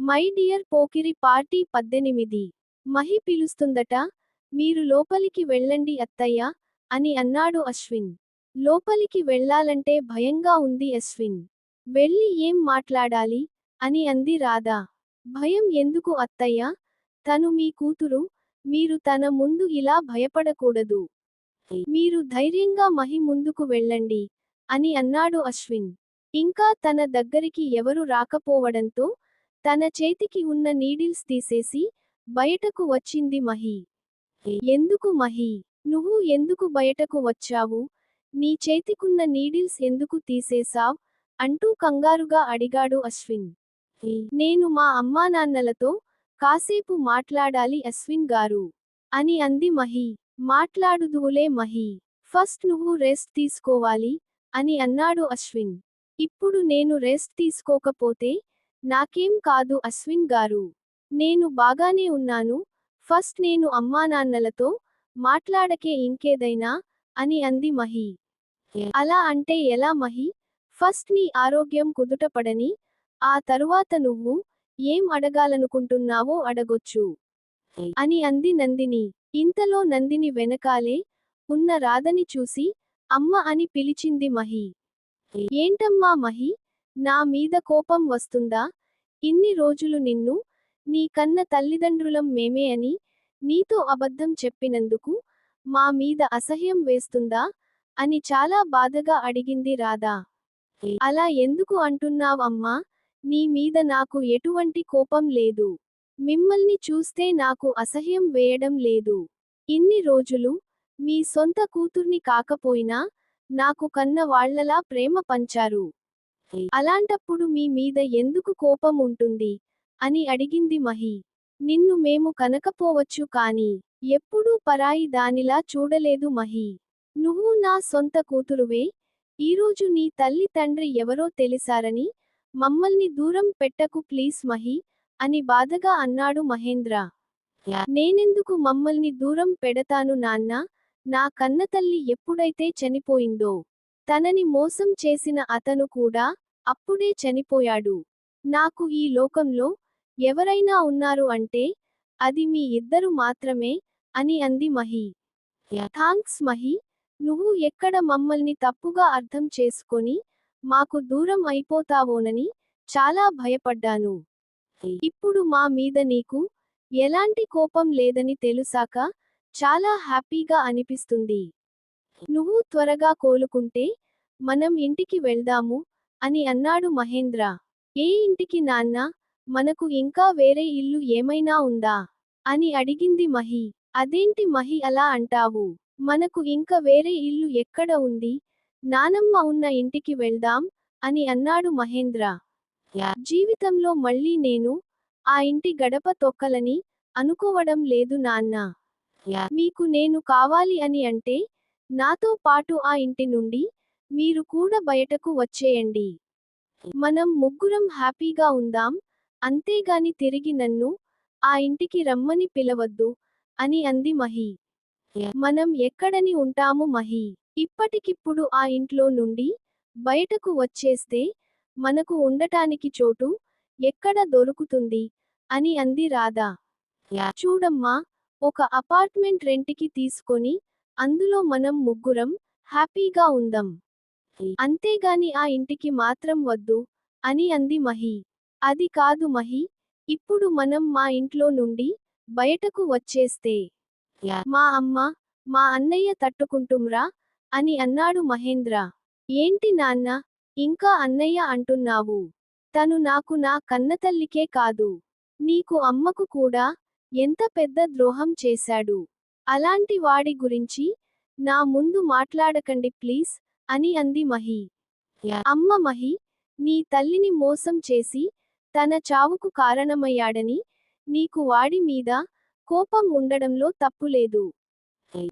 My dear Pokiri party పద్దెనిమిది. మహి పిలుస్తుందట మీరు లోపలికి వెళ్ళండి అత్తయ్య అని అన్నాడు అశ్విన్. లోపలికి వెళ్ళాలంటే భయంగా ఉంది అశ్విన్. వెళ్ళి ఏం మాట్లాడాలి అని అంది రాధా. భయం ఎందుకు అత్తయ్య తను మీ కూతురు మీరు తన ముందు ఇలా భయపడకూడదు. మీరు ధైర్యంగా మహి ముందుకు వెళ్ళండి అని అన్నాడు అశ్విన్. ఇంకా తన దగ్గరికి ఎవరు రాకపోవడంతో తన చేతికి ఉన్న నీడిల్స్ తీసేసి బయటకు వచ్చింది మహి. ఎందుకు మహి? నువ్వు ఎందుకు బయటకు వచ్చావు? నీ చేతికున్న నీడిల్స్ ఎందుకు తీసేశావ్? అంటూ కంగారుగా అడిగాడు అశ్విన్. నేను మా అమ్మానాన్నలతో కాసేపు మాట్లాడాలి అశ్విన్ గారు అని అంది మహి. మాట్లాడుదువులే మహి. ఫస్ట్ నువ్వు రెస్ట్ తీసుకోవాలి అని అన్నాడు అశ్విన్. ఇప్పుడు నేను రెస్ట్ తీసుకోకపోతే నాకేం కాదు అశ్విన్ గారు. నేను బాగానే ఉన్నాను. ఫస్ట్ నేను అమ్మానాన్నలతో మాట్లాడకే ఇంకేదైనా అని అంది మహి. అలా అంటే ఎలా మహి? ఫస్ట్ నీ ఆరోగ్యం కుదుటపడని ఆ తరువాత నువ్వు ఏం అడగాలనుకుంటున్నావో అడగొచ్చు. అని అంది నందిని. ఇంతలో నందిని వెనకాలే ఉన్న రాధని చూసి అమ్మ అని పిలిచింది మహి. ఏంటమ్మా మహి? నా మీద కోపం వస్తుందా? ఇన్ని రోజులు నిన్ను నీ కన్న తల్లిదండ్రులం మేమే అని నీతో అబద్ధం చెప్పినందుకు మా మీద అసహ్యం వేస్తుందా? అని చాలా బాధగా అడిగింది రాధా. అలా ఎందుకు అంటున్నావ్ అమ్మా? నీ మీద నాకు ఎటువంటి కోపం లేదు. మిమ్మల్ని చూస్తే నాకు అసహ్యం వేయడం లేదు. ఇన్ని రోజులు మీ సొంత కూతుర్ని కాకపోయినా నాకు కన్న వాళ్ళలా ప్రేమ పంచారు. అలాంటప్పుడు మీ మీద ఎందుకు కోపం ఉంటుంది? అని అడిగింది మహి. నిన్ను మేము కనకపోవచ్చు కాని ఎప్పుడూ పరాయి దానిలా చూడలేదు మహి. నువ్వు నా సొంత కూతురువే? ఈరోజు నీ తల్లి తండ్రి ఎవరో తెలిసారని మమ్మల్ని దూరం పెట్టకు ప్లీజ్ మహి అని బాధగా అన్నాడు మహేంద్ర. నేనెందుకు మమ్మల్ని దూరం పెడతాను నాన్న? నా కన్నతల్లి ఎప్పుడైతే చనిపోయిందో? తనని మోసం చేసిన అతను కూడా అప్పుడే చనిపోయాడు. నాకు ఈ లోకంలో ఎవరైనా ఉన్నారు అంటే అది మీ ఇద్దరు మాత్రమే అని అంది మహి. థాంక్స్ మహి నువ్వు ఎక్కడ మమ్మల్ని తప్పుగా అర్థం చేసుకొని మాకు దూరం అయిపోతావోనని చాలా భయపడ్డాను. ఇప్పుడు మా మీద నీకు ఎలాంటి కోపం లేదని తెలుసాక చాలా హ్యాపీగా అనిపిస్తుంది. నువ్వు త్వరగా కోలుకుంటే మనం ఇంటికి వెళ్దాము అని అన్నాడు మహేంద్ర. ఏ ఇంటికి నాన్న? మనకు ఇంకా వేరే ఇల్లు ఏమైనా ఉందా? అని అడిగింది మహి. అదేంటి మహి అలా అంటావు? మనకు ఇంక వేరే ఇల్లు ఎక్కడ ఉంది? నానమ్మ ఉన్న ఇంటికి వెళ్దాం అని అన్నాడు మహేంద్ర. జీవితంలో మళ్ళీ నేను ఆ ఇంటి గడప తొక్కలని అనుకోవడం లేదు నాన్న. మీకు నేను కావాలి అని అంటే నాతో పాటు ఆ ఇంటి నుండి మీరు కూడా బయటకు వచ్చేయండి. మనం ముగ్గురం హ్యాపీగా ఉందాం అంతేగాని తిరిగి నన్ను ఆ ఇంటికి రమ్మని పిలవద్దు అని అంది మహి. మనం ఎక్కడని ఉంటాము మహి. ఇప్పటికిప్పుడు ఆ ఇంట్లో నుండి బయటకు వచ్చేస్తే మనకు ఉండటానికి చోటు ఎక్కడ దొరుకుతుంది అని అంది రాధా. చూడమ్మా ఒక అపార్ట్మెంట్ రెంట్కి తీసుకొని అందులో మనం ముగ్గురం హ్యాపీగా ఉందాం. అంతేగాని ఆ ఇంటికి మాత్రం వద్దు అని అంది మహి. అది కాదు మహి ఇప్పుడు మనం మా ఇంట్లో నుండి బయటకు వచ్చేస్తే. మా అమ్మ మా అన్నయ్య తట్టుకుంటుమ్రా అని అన్నాడు మహేంద్ర. ఏంటి నాన్న ఇంకా అన్నయ్య అంటున్నావు? తను నాకు నా కన్నతల్లికే కాదు. నీకు అమ్మకు కూడా ఎంత పెద్ద ద్రోహం చేశాడు? అలాంటి వాడి గురించి నా ముందు మాట్లాడకండి ప్లీజ్ అని అంది మహి. అమ్మ మహి నీ తల్లిని మోసం చేసి తన చావుకు కారణమయ్యాడని నీకు వాడి మీద కోపం ఉండడంలో తప్పులేదు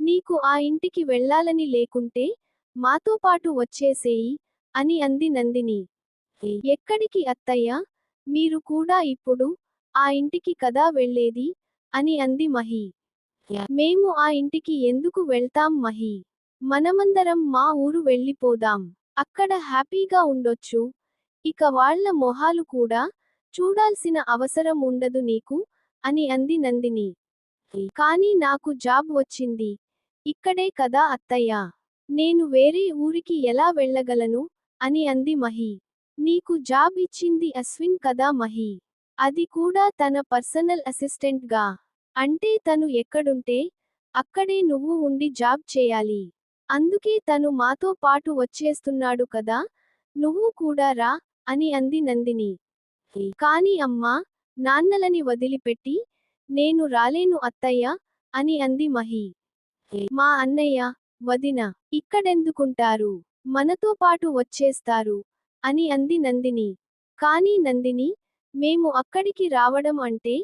నీకు ఆ ఇంటికి వెళ్ళాలని లేకుంటే మాతో పాటు వచ్చేసేయి అని అంది నందిని. ఎక్కడికి అత్తయ్య మీరు కూడా ఇప్పుడు ఆ ఇంటికి కదా వెళ్ళేది అని అంది మహి. మేము ఆ ఇంటికి ఎందుకు వెళ్తాం మహి? మనమందరం మా ఊరు వెళ్ళిపోదాం. అక్కడ హ్యాపీగా ఉండొచ్చు. ఇక వాళ్ళ మొహాలు కూడా చూడాల్సిన అవసరం ఉండదు నీకు? అని అంది నందిని. కానీ నాకు జాబ్ వచ్చింది. ఇక్కడే కదా అత్తయ్య? నేను వేరే ఊరికి ఎలా వెళ్ళగలను? అని అంది మహి. నీకు జాబ్ ఇచ్చింది అశ్విన్ కదా మహి? అది కూడా తన పర్సనల్ అసిస్టెంట్గా. అంటే తను ఎక్కడుంటే అక్కడే నువ్వు ఉండి జాబ్ చేయాలి. అందుకే తను మాతో పాటు వచ్చేస్తున్నాడు కదా నువ్వు కూడా రా అని అంది నందిని. కాని అమ్మా నాన్నలని వదిలిపెట్టి నేను రాలేను అత్తయ్య అని అంది మహి. మా అన్నయ్య వదిన ఇక్కడెందుకుంటారు? మనతో పాటు వచ్చేస్తారు అని అంది నందిని. కాని నందిని మేము అక్కడికి రావడం అంటే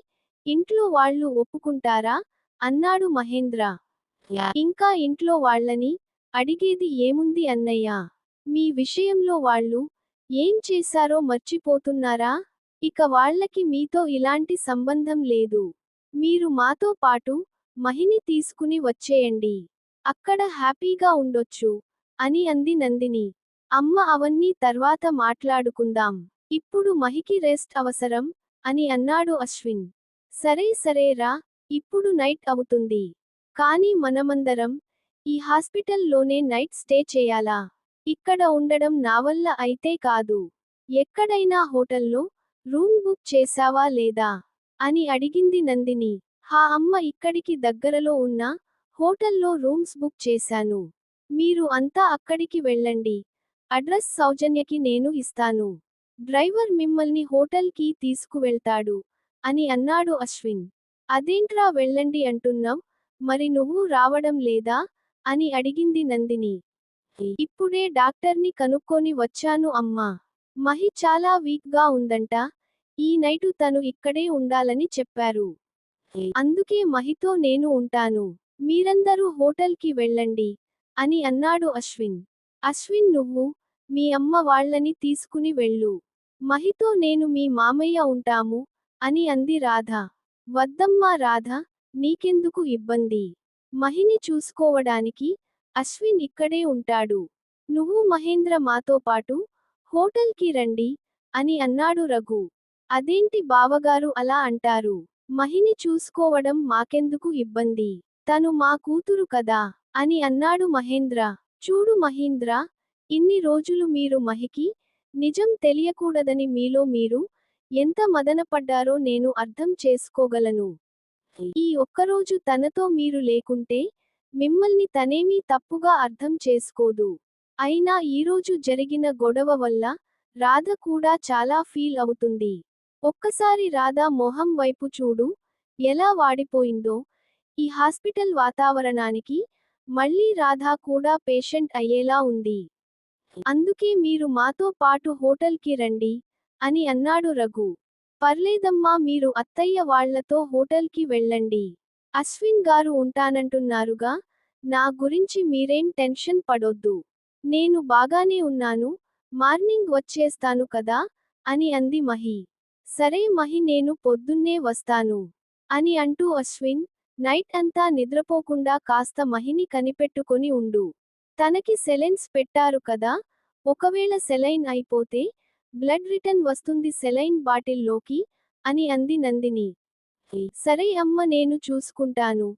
ఇంట్లో వాళ్ళు ఒప్పుకుంటారా? అన్నాడు మహేంద్ర. ఇంకా ఇంట్లో వాళ్ళని అడిగేది ఏముంది అన్నయ్యా? మీ విషయంలో వాళ్ళు ఏం చేశారో మర్చిపోతున్నారా? ఇక వాళ్ళకి మీతో ఇలాంటి సంబంధం లేదు. మీరు మాతో పాటు మహిని తీసుకుని వచ్చేయండి. అక్కడ హ్యాపీగా ఉండొచ్చు అని అంది నందిని. అమ్మ అవన్నీ తర్వాత మాట్లాడుకుందాం. ఇప్పుడు మహికి రెస్ట్ అవసరం అని అన్నాడు అశ్విన్. సరే సరే రా ఇప్పుడు నైట్ అవుతుంది. కానీ మనమందరం ఈ హాస్పిటల్లోనే నైట్ స్టే చేయాలా? ఇక్కడ ఉండడం నా వల్ల అయితే కాదు. ఎక్కడైనా హోటల్లో రూమ్ బుక్ చేశావా లేదా? అని అడిగింది నందిని. హా అమ్మ ఇక్కడికి దగ్గరలో ఉన్న హోటల్లో రూమ్స్ బుక్ చేశాను. మీరు అంతా అక్కడికి వెళ్ళండి. అడ్రస్ సౌజన్యకి నేను ఇస్తాను. డ్రైవర్ మిమ్మల్ని హోటల్కి తీసుకువెళ్తాడు. అని అన్నాడు అశ్విన్. అదేంట్రా వెళ్ళండి అంటున్నాం మరి నువ్వు రావడం లేదా అని అడిగింది నందిని. ఇప్పుడే డాక్టర్ని కనుక్కొని వచ్చాను అమ్మా. మహి చాలా వీక్గా ఉందంట. ఈ నైటు తను ఇక్కడే ఉండాలని చెప్పారు. అందుకే మహితో నేను ఉంటాను. మీరందరూ హోటల్కి వెళ్ళండి అని అన్నాడు అశ్విన్. అశ్విన్ నువ్వు మీ అమ్మ వాళ్ళని తీసుకుని వెళ్ళు. మహితో నేను మీ మామయ్య ఉంటాము. అని అంది రాధ. వద్దమ్మా రాధ నీకెందుకు ఇబ్బంది? మహిని చూసుకోవడానికి అశ్విన్ ఇక్కడే ఉంటాడు. నువ్వు మహేంద్ర మాతో పాటు హోటల్కి రండి అని అన్నాడు రఘు. అదేంటి బావగారు అలా అంటారు? మహిని చూసుకోవడం మాకెందుకు ఇబ్బంది? తను మా కూతురు కదా అని అన్నాడు మహేంద్ర. చూడు మహేంద్ర ఇన్ని రోజులు మీరు మహికి నిజం తెలియకూడదని మీలో మీరు ఎంత మదనపడ్డారో నేను అర్థం చేసుకోగలను. ఈ ఒక్కరోజు తనతో మీరు లేకుంటే మిమ్మల్ని తనేమీ తప్పుగా అర్థం చేసుకోదు. అయినా ఈరోజు జరిగిన గొడవ వల్ల రాధ కూడా చాలా ఫీల్ అవుతుంది. ఒక్కసారి రాధ మొహం వైపు చూడు ఎలా వాడిపోయిందో. ఈ హాస్పిటల్ వాతావరణానికి మళ్ళీ రాధ కూడా పేషెంట్ అయ్యేలా ఉంది. అందుకే మీరు మాతో పాటు హోటల్కి రండి. అని అన్నాడు రఘు. పర్లేదమ్మా మీరు అత్తయ్య వాళ్ళతో హోటల్కి వెళ్ళండి. అశ్విన్ గారు ఉంటానంటున్నారుగా నా గురించి మీరేం టెన్షన్ పడొద్దు. నేను బాగానే ఉన్నాను మార్నింగ్ వచ్చేస్తాను కదా అని అంది మహి. సరే మహి నేను పొద్దున్నే వస్తాను అని అంటూ అశ్విన్ నైట్ అంతా నిద్రపోకుండా కాస్త మహిని కనిపెట్టుకొని ఉండు. తనకి సెలైన్స్ పెట్టారు కదా ఒకవేళ సెలైన్ అయిపోతే బ్లడ్ రిటర్న్ వస్తుంది సెలైన్ బాటిల్లోకి అని అంది నందిని. సరే అమ్మ నేను చూసుకుంటాను.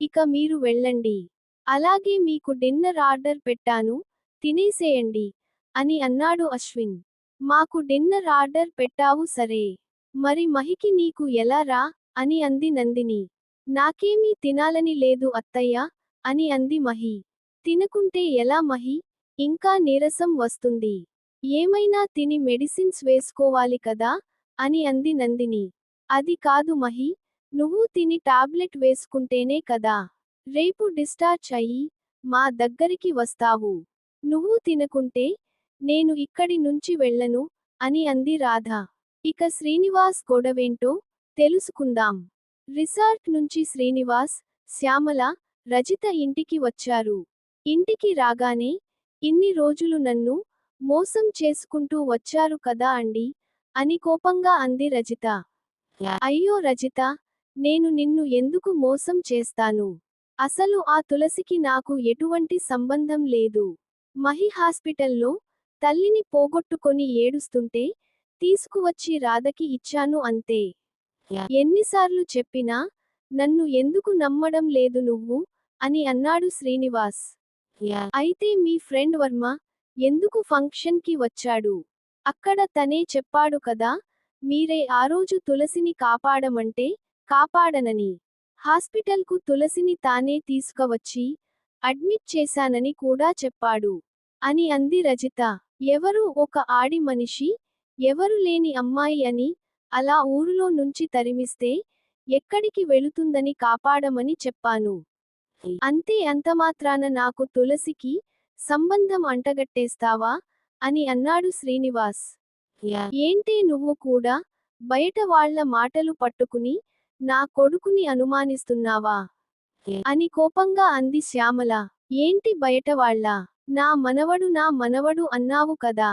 ఇక మీరు వెళ్ళండి. అలాగే మీకు డిన్నర్ ఆర్డర్ పెట్టాను తినేసేయండి అని అన్నాడు అశ్విన్. మాకు డిన్నర్ ఆర్డర్ పెట్టావు సరే. మరి మహికి నీకు ఎలా రా అని అంది నందిని. నాకేమీ తినాలని లేదు అత్తయ్య అని అంది మహి. తినకుంటే ఎలా మహి? ఇంకా నీరసం వస్తుంది. ఏమైనా తిని మెడిసిన్స్ వేసుకోవాలి కదా? అని అంది నందిని. అది కాదు మహి నువ్వు తిని టాబ్లెట్ వేసుకుంటేనే కదా. రేపు డిశ్చార్జ్ అయ్యి మా దగ్గరికి వస్తావు. నువ్వు తినకుంటే నేను ఇక్కడి నుంచి వెళ్ళను అని అంది రాధ. ఇక శ్రీనివాస్ గొడవేంటో తెలుసుకుందాం. రిసార్ట్ నుంచి శ్రీనివాస్ శ్యామల రజిత ఇంటికి వచ్చారు. ఇంటికి రాగానే ఇన్ని రోజులు నన్ను మోసం చేసుకుంటూ వచ్చారు కదా అండి? అని కోపంగా అంది రజిత. అయ్యో రజిత నేను నిన్ను ఎందుకు మోసం చేస్తాను? అసలు ఆ తులసికి నాకు ఎటువంటి సంబంధం లేదు. మహి హాస్పిటల్లో తల్లిని పోగొట్టుకొని ఏడుస్తుంటే తీసుకువచ్చి రాధకి ఇచ్చాను అంతే. ఎన్నిసార్లు చెప్పినా నన్ను ఎందుకు నమ్మడం లేదు నువ్వు? అని అన్నాడు శ్రీనివాస్. అయితే మీ ఫ్రెండ్ వర్మ ఎందుకు ఫంక్షన్కి వచ్చాడు? అక్కడ తనే చెప్పాడు కదా మీరే ఆ రోజు తులసిని కాపాడమంటే కాపాడనని. హాస్పిటల్కు తులసిని తానే తీసుకువచ్చి అడ్మిట్ చేశానని కూడా చెప్పాడు. అని అంది రజిత. ఎవరు ఒక ఆడి మనిషి? ఎవరు లేని అమ్మాయి అని అలా ఊరులో నుంచి తరిమిస్తే ఎక్కడికి వెళుతుందని కాపాడమని చెప్పాను. అంతే అంతమాత్రాన నాకు తులసికి సంబంధం అంటగట్టేస్తావా? అని అన్నాడు శ్రీనివాస్. ఏంటే నువ్వు కూడా బయట వాళ్ళ మాటలు పట్టుకుని నా కొడుకుని అనుమానిస్తున్నావా? అని కోపంగా అంది శ్యామల. ఏంటి బయట వాళ్ళ? నా మనవడు నా మనవడు అన్నావు కదా.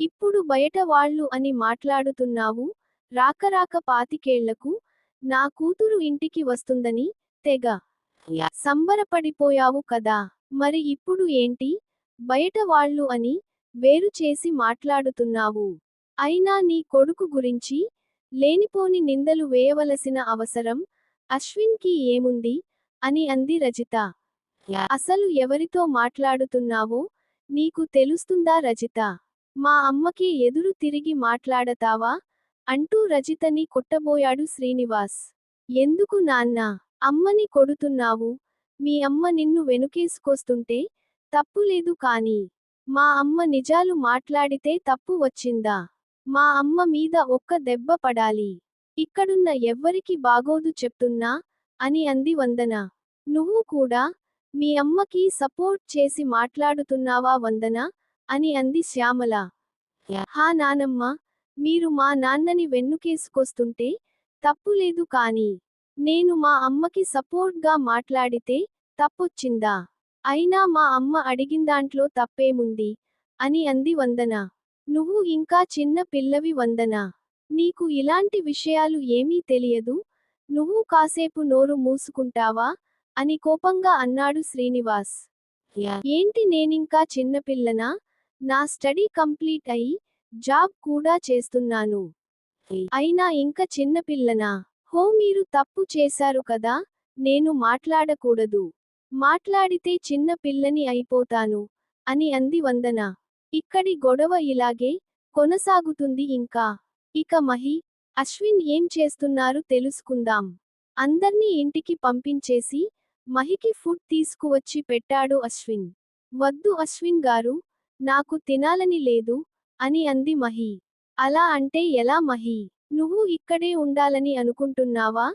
ఇప్పుడు బయట వాళ్ళు అని మాట్లాడుతున్నావు రాకరాక పాతికేళ్ళకు నా కూతురు ఇంటికి వస్తుందని తెగ సంబరపడిపోయావు కదా. మరి ఇప్పుడు ఏంటి? బయట వాళ్ళు అని వేరు చేసి మాట్లాడుతున్నావు. అయినా నీ కొడుకు గురించి లేనిపోని నిందలు వేయవలసిన అవసరం అశ్విన్కి ఏముంది? అని అంది రజిత. అసలు ఎవరితో మాట్లాడుతున్నావో నీకు తెలుస్తుందా రజిత? మా అమ్మకి ఎదురు తిరిగి మాట్లాడతావా? అంటూ రజితని కొట్టబోయాడు శ్రీనివాస్. ఎందుకు నాన్న? అమ్మని కొడుతున్నావు. మీ అమ్మ నిన్ను వెనుకేసుకొస్తుంటే తప్పులేదు కాని మా అమ్మ నిజాలు మాట్లాడితే తప్పు వచ్చిందా? మా అమ్మ మీద ఒక్క దెబ్బ పడాలి. ఇక్కడున్న ఎవ్వరికి బాగోదు చెప్తున్నా అని అంది వందన. నువ్వు కూడా మీ అమ్మకి సపోర్ట్ చేసి మాట్లాడుతున్నావా వందన? అని అంది శ్యామల. హా నానమ్మ మీరు మా నాన్నని వెన్నుకేసుకొస్తుంటే తప్పులేదు కాని నేను మా అమ్మకి సపోర్ట్గా మాట్లాడితే తప్పొచ్చిందా? అయినా మా అమ్మ అడిగిందాంట్లో తప్పేముంది? అని అంది వందన. నువ్వు ఇంకా చిన్న పిల్లవి వందన. నీకు ఇలాంటి విషయాలు ఏమీ తెలియదు? నువ్వు కాసేపు నోరు మూసుకుంటావా? అని కోపంగా అన్నాడు శ్రీనివాస్. ఏంటి నేనింకా చిన్నపిల్లనా నా స్టడీ కంప్లీట్ అయి జాబ్ కూడా చేస్తున్నాను. అయినా ఇంక చిన్నపిల్లనా హో మీరు తప్పు చేశారు కదా? నేను మాట్లాడకూడదు. మాట్లాడితే చిన్న పిల్లని అయిపోతాను అని అంది వందన. ఇక్కడి గొడవ ఇలాగే కొనసాగుతుంది ఇంకా. ఇక మహి అశ్విన్ ఏం చేస్తున్నారు తెలుసుకుందాం. అందర్నీ ఇంటికి పంపించేసి మహికి ఫుడ్ తీసుకువచ్చి పెట్టాడు అశ్విన్. వద్దు అశ్విన్ గారు నాకు తినాలని లేదు అని అంది మహి. అలా అంటే ఎలా మహి? నువ్వు ఇక్కడే ఉండాలని అనుకుంటున్నావా?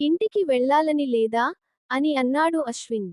ఇంటికి వెళ్ళాలని లేదా? అని అన్నాడు అశ్విన్.